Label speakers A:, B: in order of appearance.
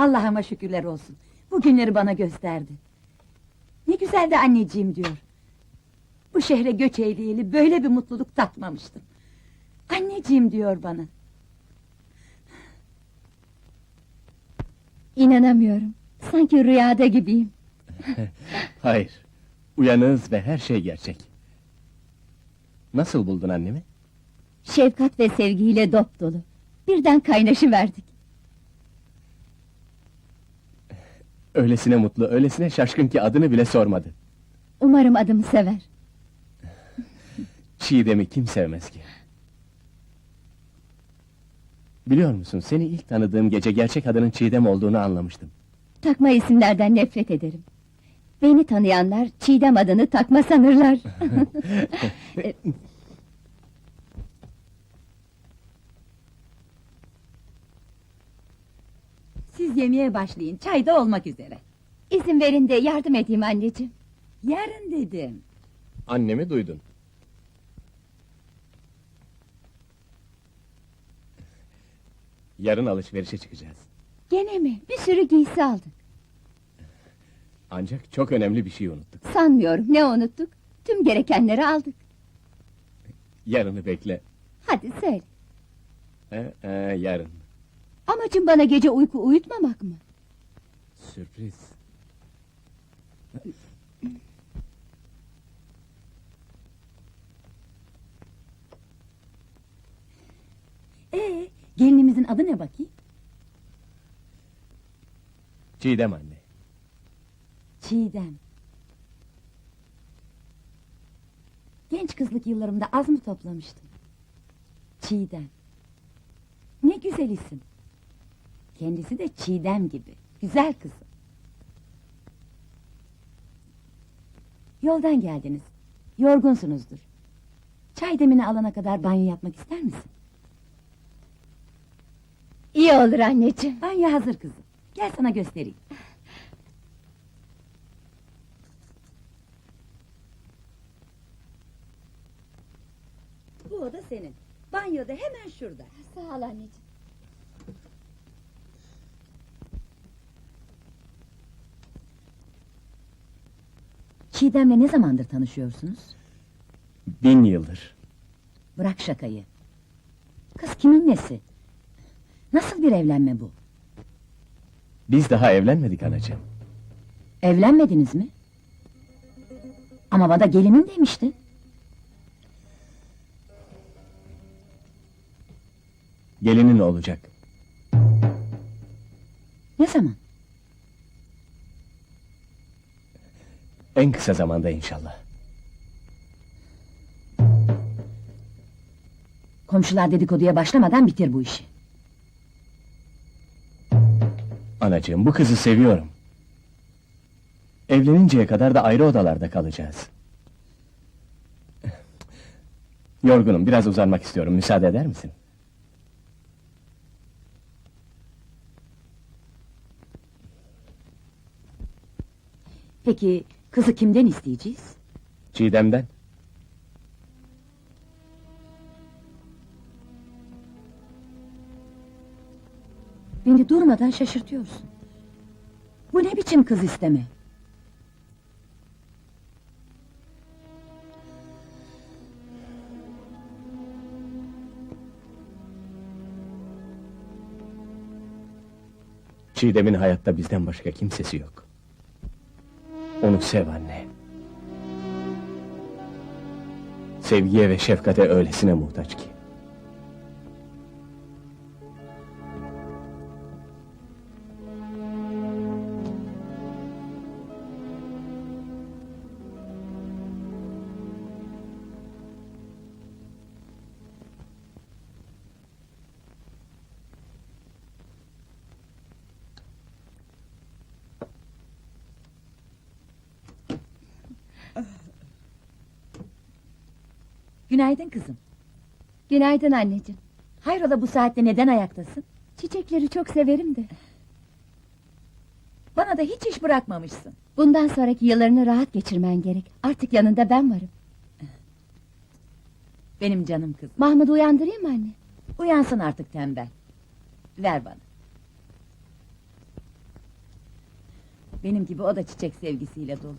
A: Allah'ıma şükürler olsun. Bu günleri bana gösterdi. Ne güzel de anneciğim diyor. Bu şehre göç eyleyeli böyle bir mutluluk tatmamıştım. Anneciğim diyor bana.
B: İnanamıyorum. Sanki rüyada gibiyim.
C: Hayır. Uyanığız ve her şey gerçek. Nasıl buldun annemi?
B: Şefkat ve sevgiyle dop dolu. Birden kaynaşı verdik.
C: Öylesine mutlu, öylesine şaşkın ki adını bile sormadı.
B: Umarım adımı sever.
C: Çiğdem'i kim sevmez ki? Biliyor musun, seni ilk tanıdığım gece gerçek adının Çiğdem olduğunu anlamıştım.
B: Takma isimlerden nefret ederim. Beni tanıyanlar Çiğdem adını takma sanırlar.
A: Siz yemeğe başlayın. Çay da olmak üzere.
B: İzin verin de yardım edeyim anneciğim.
A: Yarın dedim.
C: Annemi duydun. Yarın alışverişe çıkacağız.
B: Gene mi? Bir sürü giysi aldık.
C: Ancak çok önemli bir şey unuttuk.
B: Sanmıyorum. Ne unuttuk? Tüm gerekenleri aldık.
C: Yarını bekle.
B: Hadi söyle.
C: Ee, ee, yarın.
B: Amacın bana gece uyku uyutmamak mı?
C: Sürpriz.
A: Ee, gelinimizin adı ne bakayım?
C: Çiğdem anne.
A: Çiğdem. Genç kızlık yıllarımda az mı toplamıştım? Çiğdem. Ne güzel isim. Kendisi de Çiğdem gibi. Güzel kızım. Yoldan geldiniz. Yorgunsunuzdur. Çay demini alana kadar banyo yapmak ister misin?
B: İyi olur anneciğim.
A: Banyo hazır kızım. Gel sana göstereyim. Bu oda senin. Banyo da hemen şurada.
B: Sağ ol anneciğim.
A: Çiğdem'le ne zamandır tanışıyorsunuz?
C: Bin yıldır.
A: Bırak şakayı. Kız kimin nesi? Nasıl bir evlenme bu?
C: Biz daha evlenmedik anacığım.
A: Evlenmediniz mi? Ama bana gelinim demişti.
C: Gelinin olacak.
A: Ne zaman?
C: En kısa zamanda inşallah.
A: Komşular dedikoduya başlamadan bitir bu işi.
C: Anacığım bu kızı seviyorum. Evleninceye kadar da ayrı odalarda kalacağız. Yorgunum, biraz uzanmak istiyorum. Müsaade eder misin?
A: Peki kızı kimden isteyeceğiz?
C: Çiğdem'den.
A: Beni durmadan şaşırtıyorsun. Bu ne biçim kız isteme?
C: Çiğdem'in hayatta bizden başka kimsesi yok. Onu anne. Sevgiye ve şefkate öylesine muhtaç ki.
A: Günaydın kızım.
B: Günaydın anneciğim.
A: Hayrola bu saatte neden ayaktasın?
B: Çiçekleri çok severim de.
A: Bana da hiç iş bırakmamışsın.
B: Bundan sonraki yıllarını rahat geçirmen gerek. Artık yanında ben varım.
A: Benim canım kızım.
B: Mahmut'u uyandırayım mı anne?
A: Uyansın artık tembel. Ver bana. Benim gibi o da çiçek sevgisiyle dolu.